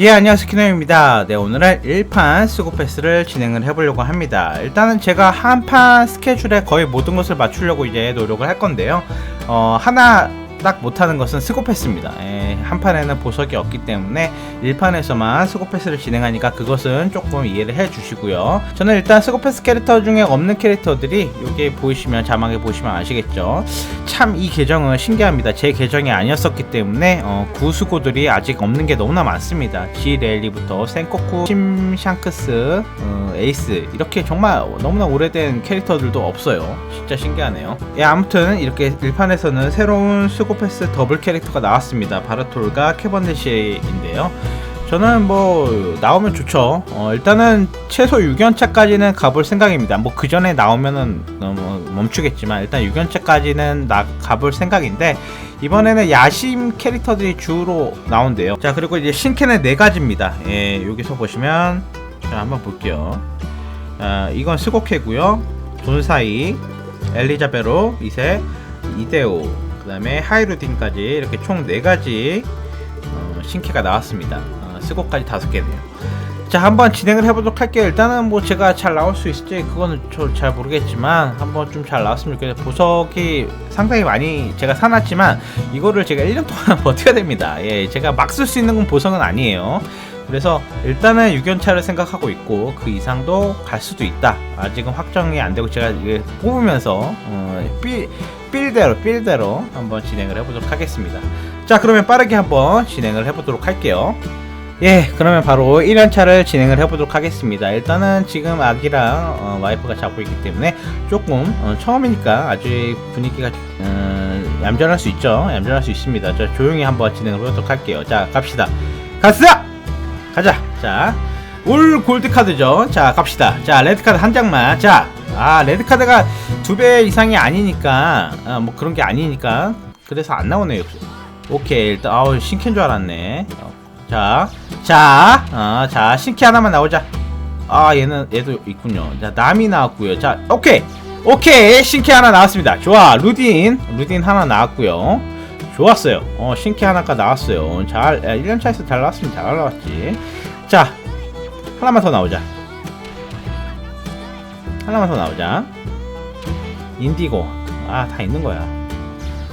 예 안녕하세요. 키노입니다. 네 오늘은 1판 스고패스를 진행을 해보려고 합니다. 일단은 제가 한 판 스케줄에 거의 모든 것을 맞추려고 이제 노력을 할 건데요. 어 하나 딱 못하는 것은 스고패스입니다. 예, 한 판에는 보석이 없기 때문에 1판에서만 스고패스를 진행하니까 그것은 조금 이해를 해 주시고요. 저는 일단 스고패스 캐릭터 중에 없는 캐릭터들이 여기 보이시면 자막에 보시면 아시겠죠? 참 이 계정은 신기합니다. 제 계정이 아니었었기 때문에 어, 구수고들이 아직 없는 게 너무나 많습니다. 지렐리부터 센코쿠, 심샹크스, 어, 에이스 이렇게 정말 너무나 오래된 캐릭터들도 없어요. 진짜 신기하네요. 예 아무튼 이렇게 1판에서는 새로운 스 고패스 더블 캐릭터가 나왔습니다 바르톨과 캐번디시인데요 저는 뭐 나오면 좋죠. 어, 일단은 최소 6연차까지는 가볼 생각입니다. 뭐 그 전에 나오면은 어, 뭐 멈추겠지만 일단 6연차까지는 나 가볼 생각인데 이번에는 야심 캐릭터들이 주로 나온대요. 자 그리고 이제 신캐는 네 가지입니다. 예, 여기서 보시면 자 한번 볼게요. 아, 이건 스고캐고요. 돈사이, 엘리자베로, 이세, 이데오, 그 다음에 하이루딘까지 이렇게 총네 가지 어, 신캐가 나왔습니다. 어, 스고까지 다섯 개네요. 자 한번 진행을 해보도록 할게요. 일단은 뭐 제가 잘 나올 수 있을지 그거는 저 잘 모르겠지만 한번 좀 잘 나왔으면 좋겠어요. 보석이 상당히 많이 제가 사놨지만 이거를 제가 1년 동안 버텨야 됩니다. 예, 제가 막 쓸 수 있는 건 보석은 아니에요. 그래서 일단은 6연차를 생각하고 있고 그 이상도 갈 수도 있다. 아직은 확정이 안 되고 제가 뽑으면서 어, 빌 빌대로 빌대로 한번 진행을 해보도록 하겠습니다. 자 그러면 빠르게 한번 진행을 해보도록 할게요. 예, 그러면 바로 1연차를 진행을 해보도록 하겠습니다. 일단은 지금 아기랑 어, 와이프가 자고 있기 때문에 조금 어, 처음이니까 아주 분위기가 어, 얌전할 수 있죠. 얌전할 수 있습니다. 자, 조용히 한번 진행을 해보도록 할게요. 자, 갑시다. 가자. 자, 올 골드 카드죠. 자, 갑시다. 자, 레드 카드 한 장만. 자, 아, 레드 카드가 두 배 이상이 아니니까, 아, 뭐 그런 게 아니니까. 그래서 안 나오네요. 오케이, 일단, 아우, 신캔 줄 알았네. 어, 자, 자, 어, 자, 신키 하나만 나오자. 아, 얘는, 얘도 있군요. 자, 남이 나왔고요. 자, 오케이. 오케이. 신키 하나 나왔습니다. 좋아. 루딘. 루딘 하나 나왔고요. 좋았어요. 어, 신키 하나가 나왔어요. 잘, 1년차에서 잘 나왔으면 잘 나왔지. 자, 하나만 더 나오자. 하나만 더 나오자. 인디고. 아, 다 있는 거야.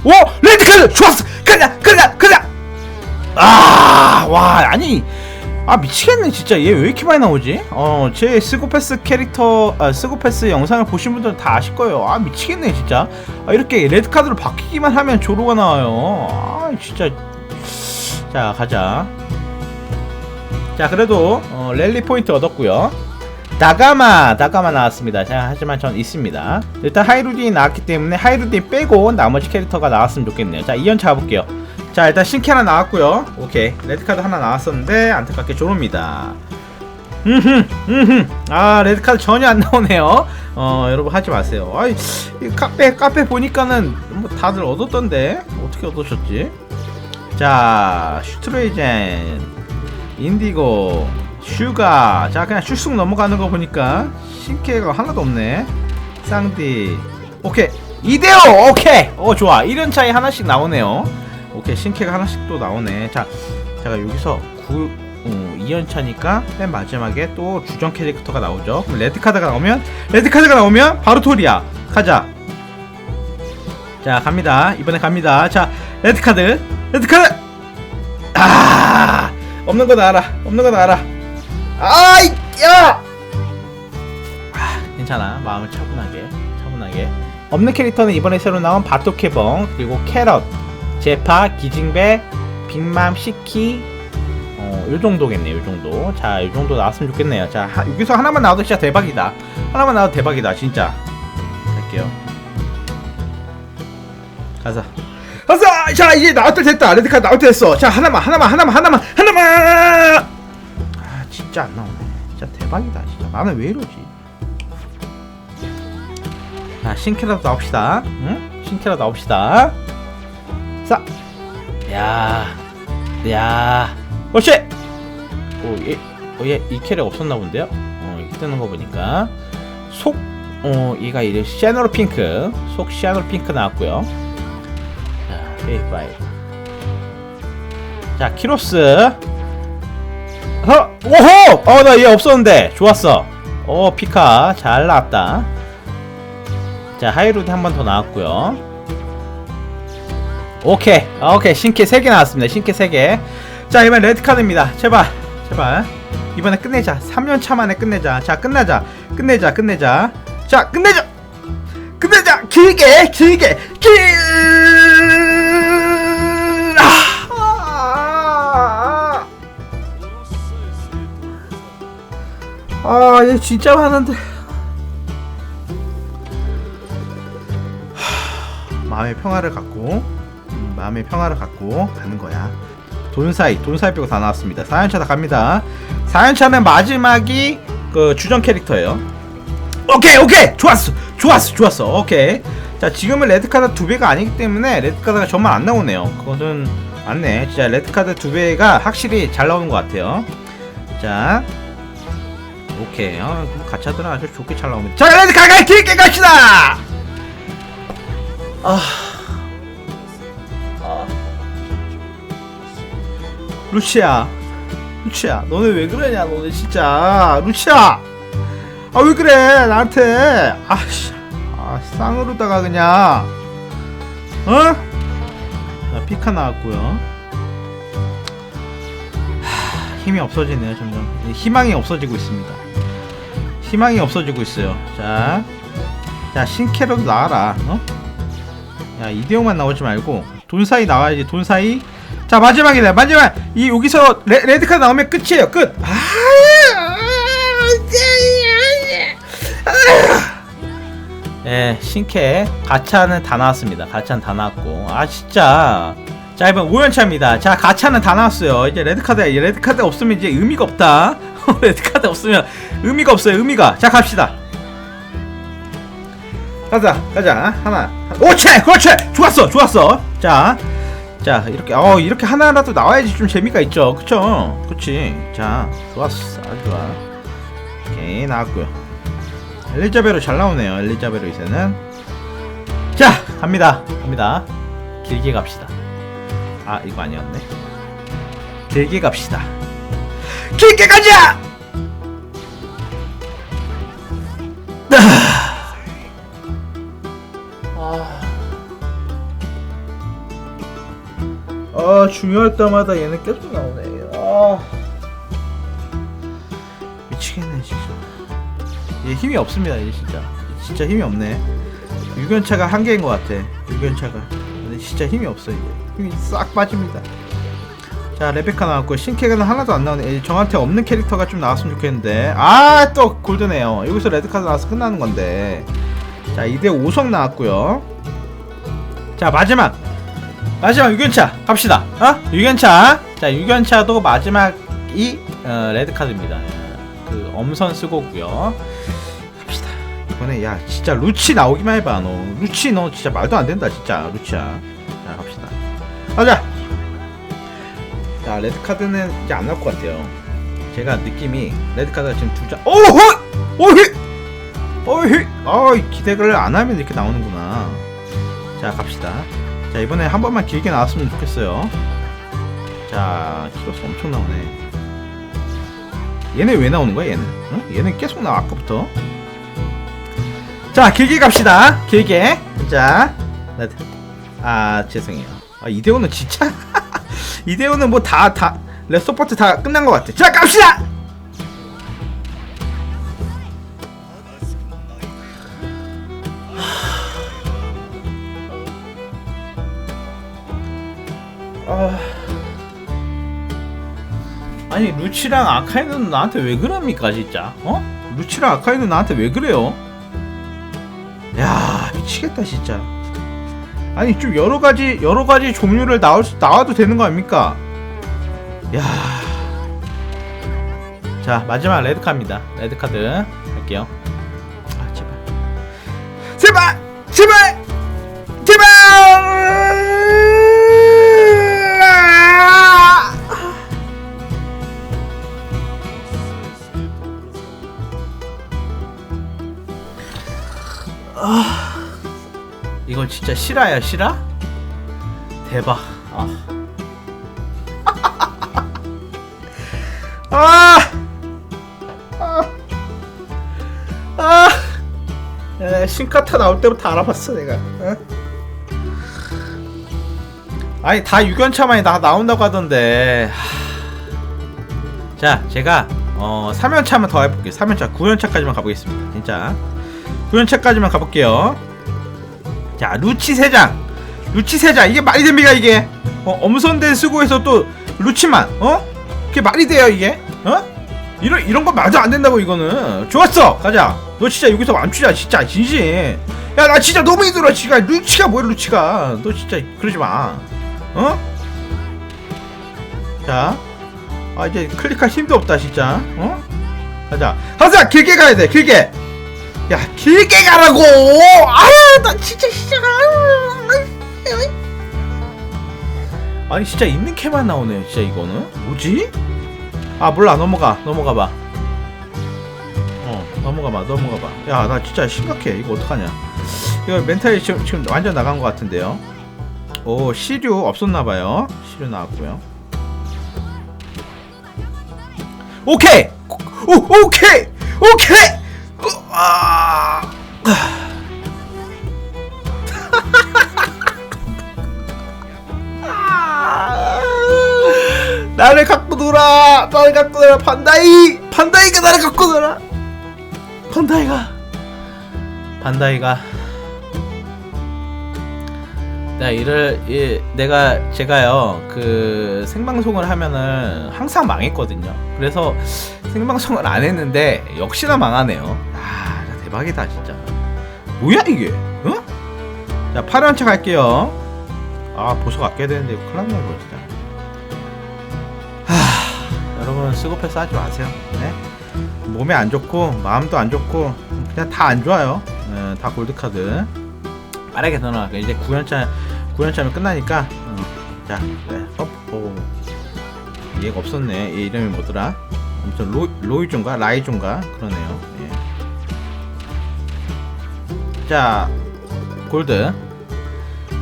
오! 레드카드! 좋았어! 가자! 가자! 가자! 아, 와, 아니. 아, 미치겠네, 진짜. 얘 왜 이렇게 많이 나오지? 어, 제 스고패스 캐릭터, 아, 스고패스 영상을 보신 분들은 다 아실 거예요. 아, 미치겠네, 진짜. 아, 이렇게 레드카드로 바뀌기만 하면 조로가 나와요. 아, 진짜. 자, 가자. 자, 그래도, 어, 랠리 포인트 얻었고요 다가마, 다가마 나왔습니다. 자, 하지만 전 있습니다. 일단 하이루딘이 나왔기 때문에 하이루딘 빼고 나머지 캐릭터가 나왔으면 좋겠네요. 자, 2연 잡아볼게요. 자, 일단 신캐 하나 나왔고요. 오케이. 레드카드 하나 나왔었는데 안타깝게 조로입니다. 음흠, 음흠. 아, 레드카드 전혀 안 나오네요. 어, 여러분 하지 마세요. 아이, 이 카페, 카페 보니까는 뭐 다들 얻었던데? 어떻게 얻으셨지? 자, 슈트레이젠, 인디고, 슈가. 자, 그냥 슈쑥 넘어가는 거 보니까 신캐가 하나도 없네. 쌍디. 오케이. 이대호! 오케이! 어, 좋아. 1년 차이 하나씩 나오네요. 오케이. 신캐가 하나씩 또 나오네. 자, 제가 여기서 9, 어, 2연 차니까 맨 마지막에 또 주전 캐릭터가 나오죠. 그럼 레드카드가 나오면, 레드카드가 나오면 바로 톨이야. 가자. 자, 갑니다. 이번에 갑니다. 자, 레드카드. 레드카드! 아! 없는 거나 알아. 없는 거나 알아. 아이 야! 아, 괜찮아. 마음을 차분하게 차분하게. 없는 캐릭터는 이번에 새로 나온 바토케벙 그리고 캐럿 제파 기징배 빅맘 시키. 어, 요 정도겠네요 요 정도. 자 요 정도 나왔으면 좋겠네요. 자 하, 여기서 하나만 나와도 진짜 대박이다. 하나만 나와도 대박이다 진짜. 갈게요. 가자. 가자! 자 이제 나올 때 됐다. 레드카드 나올 때 됐어. 자 하나만 하나만 하나만 하나만 하나만! 아 진짜 안 나오네 진짜 대박이다 진짜 나는 왜 이러지 자 신캐라도 나옵시다 응? 신캐라도 나옵시다 자 야, 야, 어씨! 오, 얘, 어, 얘, 이 캐릭 없었나 본데요? 어, 이렇게 뜨는 거 보니까. 속, 어, 얘가 이제 샤노르 핑크. 속 샤노르 핑크 나왔고요 자, 페이파이. 자, 키로스. 어, 오호! 어, 나 얘 없었는데. 좋았어. 오, 피카. 잘 나왔다. 자, 하이로드 한 번 더 나왔고요. 오케이. 아, 오케이. 신캐 3개 나왔습니다. 신캐 3개. 자, 이번 레드카드입니다. 제발. 제발. 이번에 끝내자. 3년 차 만에 끝내자. 자, 끝내자. 끝내자. 끝내자. 자, 끝내자. 끝내자. 길게, 길게, 길. 아, 얘 진짜 많은데. 하, 마음의 평화를 갖고, 음, 마음의 평화를 갖고 가는 거야. 돈사이, 돈사이 빼고 다 나왔습니다. 4연차 다 갑니다. 4연차는 마지막이 그 주전 캐릭터예요. 오케이, 오케이! 좋았어! 좋았어, 좋았어. 오케이. 자, 지금은 레드카드 두 배가 아니기 때문에 레드카드가 정말 안 나오네요. 그것은 맞네. 진짜 레드카드 두 배가 확실히 잘 나오는 것 같아요. 자, 오케이. 어, 그럼 가차들은 아주 좋게 잘 나옵니다. 자, 레드 가가 길게 갑시다. 아, 아, 루치야, 루치야, 너네 왜 그러냐, 너네 진짜, 루치야. 아, 왜 그래, 나한테. 아씨, 아, 쌍으로다가 그냥, 어? 자, 피카 나왔고요. 하, 힘이 없어지네요, 점점. 희망이 없어지고 있습니다. 희망이 없어지고 있어요. 자, 자 신캐로도 나와라. 어? 야 이대용만 나오지 말고 돈 사이 나와야지. 돈 사이. 자 마지막이다. 마지막 이 여기서 레, 레드카드 나오면 끝이에요. 끝. 아, 예, 신캐 가차는 다 나왔습니다. 가차는 다 나왔고, 아 진짜. 자 이번 5연차입니다. 자 가차는 다 나왔어요. 이제 레드카드 레드카드 없으면 이제 의미가 없다. 레드카드 없으면 의미가 없어요. 의미가. 자 갑시다. 가자 가자 하나. 오체 그렇지 좋았어 좋았어. 자. 자 이렇게 어 이렇게 하나라도 나와야지 좀 재미가 있죠 그쵸 그치 자 좋았어 아주 좋아 오케이 나왔고요 엘리자베로 잘 나오네요 엘리자베로 이제는 자 갑니다 갑니다 길게 갑시다 아 이거 아니었네 길게 갑시다 길게 가자! 아. 중요할 때마다 얘는 계속 나오네. 아. 미치겠네 진짜. 얘 힘이 없습니다 얘 진짜. 진짜 힘이 없네. 유견차가 한계인 것 같아 유견차가. 근데 진짜 힘이 없어 이제 힘이 싹 빠집니다 자 레베카 나왔고 신캐는 하나도 안 나오네. 얘 저한테 없는 캐릭터가 좀 나왔으면 좋겠는데. 아 또 골드네요. 여기서 레드카드 나와서 끝나는 건데. 자 이대 5성 나왔고요. 자 마지막. 마지막 유견차 갑시다. 어? 유견차. 자 유견차도 마지막이 어, 레드카드입니다. 그 엄선 쓰고고요. 갑시다. 이번에 야 진짜 루치 나오기만 해봐 너. 루치 너 진짜 말도 안 된다 진짜. 루치야. 자 갑시다. 가자 자 레드카드는 이제 안 나올 것 같아요. 제가 느낌이 레드카드가 지금 두장 오호 오히! 오히! 아 기대를 안 하면 이렇게 나오는구나. 자 갑시다. 자 이번에 한 번만 길게 나왔으면 좋겠어요. 자 키로수 엄청 나오네. 얘네 왜 나오는 거야 얘는? 어? 얘는 계속 나와 아까부터. 자 길게 갑시다. 길게. 자 아 죄송해요. 아 이대호는 진짜 이대호는 뭐 다 다 레스토퍼트 다 끝난 것 같아. 자 갑시다! 아... 아니 루치랑 아카이는 나한테 왜 그럽니까 진짜? 어? 루치랑 아카이는 나한테 왜 그래요? 야 미치겠다 진짜 아니 좀 여러 가지 여러 가지 종류를 나올 수, 나와도 되는 거 아닙니까? 야. 자 마지막 레드 카입니다. 레드 카드 할게요. 아 제발. 제발 실화야 실화? 대박. 아. 아! 아! 아! 에, 신카타 나올 때부터 알아봤어 내가. 어? 아니 다 6연차만이 다 나온다고 하던데. 하... 자, 제가 어 3연차만 더 해볼게요. 3연차, 9연차까지만 가보겠습니다. 진짜 9연차까지만 가볼게요. 자, 루치 세장, 루치 세장 이게 말이 됩니까 이게? 어, 엄선된 수고에서 또 루치만, 어? 그게 말이 돼요 이게? 어? 이런 이런 거 말도 안 된다고 이거는. 좋았어, 가자. 너 진짜 여기서 멈추자, 진짜 진심. 야, 나 진짜 너무 힘들어, 지가 루치가 뭐야 루치가? 너 진짜 그러지 마. 어? 자, 아 이제 클릭할 힘도 없다 진짜. 어? 가자. 가자, 길게 가야 돼, 길게. 야, 길게 가라고. 아유, 나 진짜 진짜. 아유, 아니 진짜 있는 캐만 나오네, 진짜 이거는. 뭐지? 아 몰라, 넘어가, 넘어가 봐. 어, 넘어가 봐, 넘어가 봐. 야, 나 진짜 심각해. 이거 어떡하냐? 이거 멘탈이 지금 지금 완전 나간 것 같은데요. 오 시류 없었나봐요 시류 나왔고요 오케이 오 오케이 오케이 어, 아. 나를 갖고 놀아. 나를 갖고 놀아. 판다이. 판다이가 나를 갖고 놀아. 판다이가. 판다이가. 나 이를 이, 내가 제가요 그 생방송을 하면은 항상 망했거든요. 그래서 생방송을 안 했는데 역시나 망하네요. 대박이다 진짜. 뭐야 이게? 어? 자 8연차 갈게요. 아 보석 아껴야 되는데 큰일 났네 이거 진짜. 하 여러분 스고패스 하지 마세요. 네? 몸에 안 좋고 마음도 안 좋고 그냥 다 안 좋아요. 네, 다 골드 카드. 빠르게 더 나가. 이제 9연차 9연차면 끝나니까. 어. 자, 그래. 어, 어. 얘가 없었네. 얘 이름이 뭐더라? 아무튼 로 로이존가 라이존가 그러네요. 예. 자, 골드.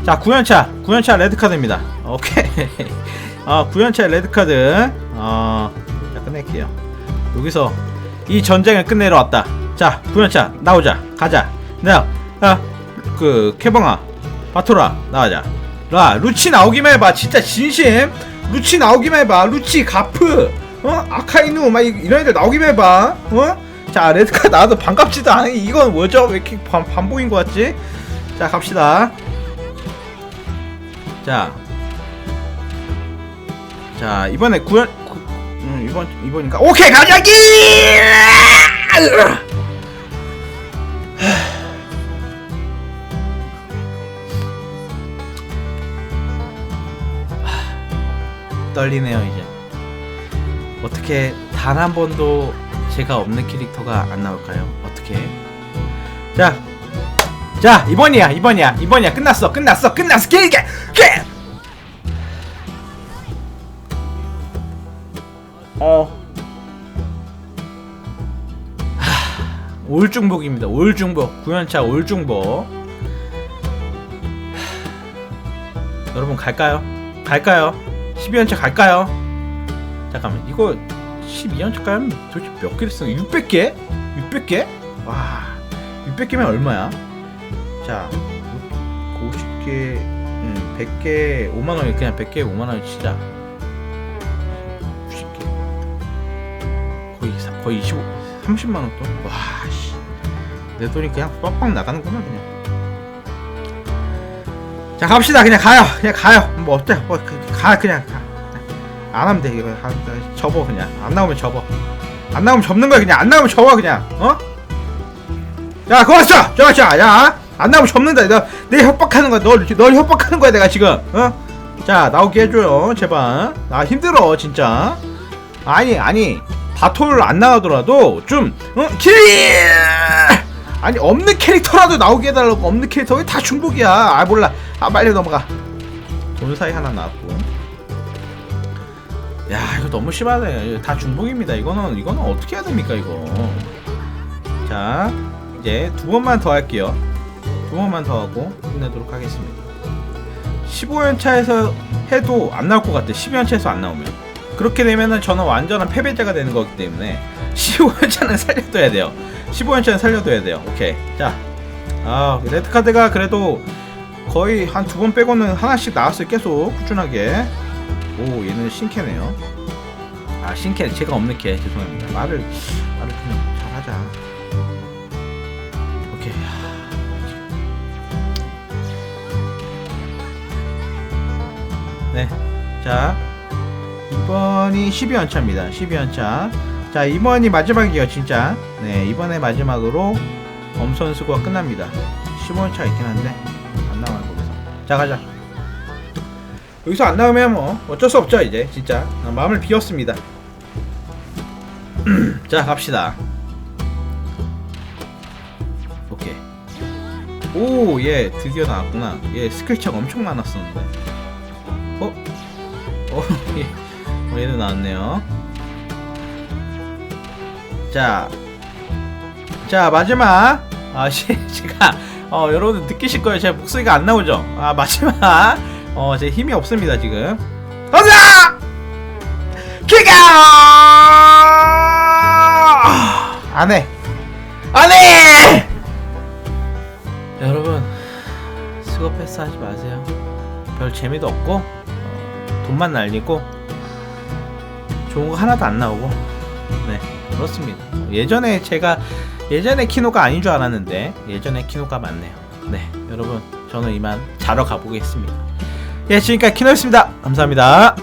자, 9연차 9연차 레드 카드입니다. 오케이. 어, 9연차 레드 카드. 어, 자 끝낼게요. 여기서 이 전쟁을 끝내러 왔다. 자, 9연차 나오자. 가자. 내가 야, 그 캐벙아 바토라 나가자 라 루치 나오기만 해봐 진짜 진심 루치 나오기만 해봐 루치 가프 어 아카이누 막 이- 이런 애들 나오기만 해봐 어 자 레드카 나와도 반갑지도 않으니 이건 뭐죠? 왜 이렇게 반, 반복인 것 같지? 자 갑시다. 자. 자 이번에 구현 구, 음, 이번 이번이니까 오케이 가자기! 떨리네요 이제. 어떻게 단 한 번도 제가 없는 캐릭터가 안 나올까요? 어떻게? 자, 자 이번이야 이번이야 이번이야 끝났어 끝났어 끝났어 길게 게. 어. 하, 올중복입니다 올중복 9연차 올중복 하, 여러분 갈까요? 갈까요? 12연차 갈까요? 잠깐만 이거 12연차 가면 도대체 몇 개를 쓰는 600개? 600개? 와 600개면 얼마야? 자 50개 음, 100개 5만원이 그냥 100개 5만원이 치자 90개 거의 사- 거의 25 30만원 돈? 와씨 내 돈이 그냥 빡빡 나가는구나 그냥 자 갑시다 그냥 가요 그냥 가요 뭐 어때 뭐 가 그냥 가. 안 하면 돼 이거. 하- 접어 그냥. 안 나오면 접어. 안 나오면 접는 거야 그냥. 안 나오면 접어 그냥. 어? 야 왔어 좋았어 야안 나오면 접는다. 너, 내 협박하는 거야 널, 널 협박하는 거야 내가 지금. 어? 자 나오게 해줘요 제발. 나 힘들어 진짜. 아니 아니. 바톨 안 나가더라도 좀 어? 킬 아니 없는 캐릭터라도 나오게 해달라고 없는 캐릭터. 왜 다 중복이야? 아 몰라. 아 빨리 넘어가. 돈 사이 하나 나왔고 야 이거 너무 심하네. 다 중복입니다. 이거는 이거는 어떻게 해야 됩니까 이거? 자 이제 두 번만 더 할게요. 두 번만 더 하고 끝내도록 하겠습니다. 15연차에서 해도 안 나올 것 같아. 12연차에서 안 나오면. 그렇게 되면은 저는 완전한 패배자가 되는 거기 때문에 15연차는 살려둬야 돼요. 15연차는 살려둬야 돼요. 오케이. 자아 레드카드가 그래도 거의 한 두 번 빼고는 하나씩 나왔어요. 계속 꾸준하게 오 얘는 신캐네요. 아 신캐 제가 없는 캐. 죄송합니다. 말을 말을 좀 잘하자. 오케이. 네자 이번이 12연차입니다. 12연차. 자 이번이 마지막이에요 진짜. 네 이번에 마지막으로 엄선수가 끝납니다. 15연차 있긴 한데 안 나와요 거기서. 자 가자 여기서 안 나오면 뭐 어쩔 수 없죠 이제. 진짜. 어, 마음을 비웠습니다. 자 갑시다. 오케이. 오얘 드디어 나왔구나. 얘 스킬책 엄청 많았었는데. 어? 어, 얘, 어 얘도 나왔네요. 자, 자 마지막. 아 시, 제가 어 여러분들 느끼실 거예요. 제 목소리가 안 나오죠? 아 마지막 어 제 힘이 없습니다 지금. 가자! 기가 안해. 안 해! 여러분 스고 패스 하지 마세요. 별 재미도 없고 어, 돈만 날리고 좋은 거 하나도 안 나오고. 네 그렇습니다. 예전에 제가 예전에 키노가 아닌 줄 알았는데 예전에 키노가 맞네요. 네 여러분 저는 이만 자러 가보겠습니다 예 지금까지 키노였습니다. 감사합니다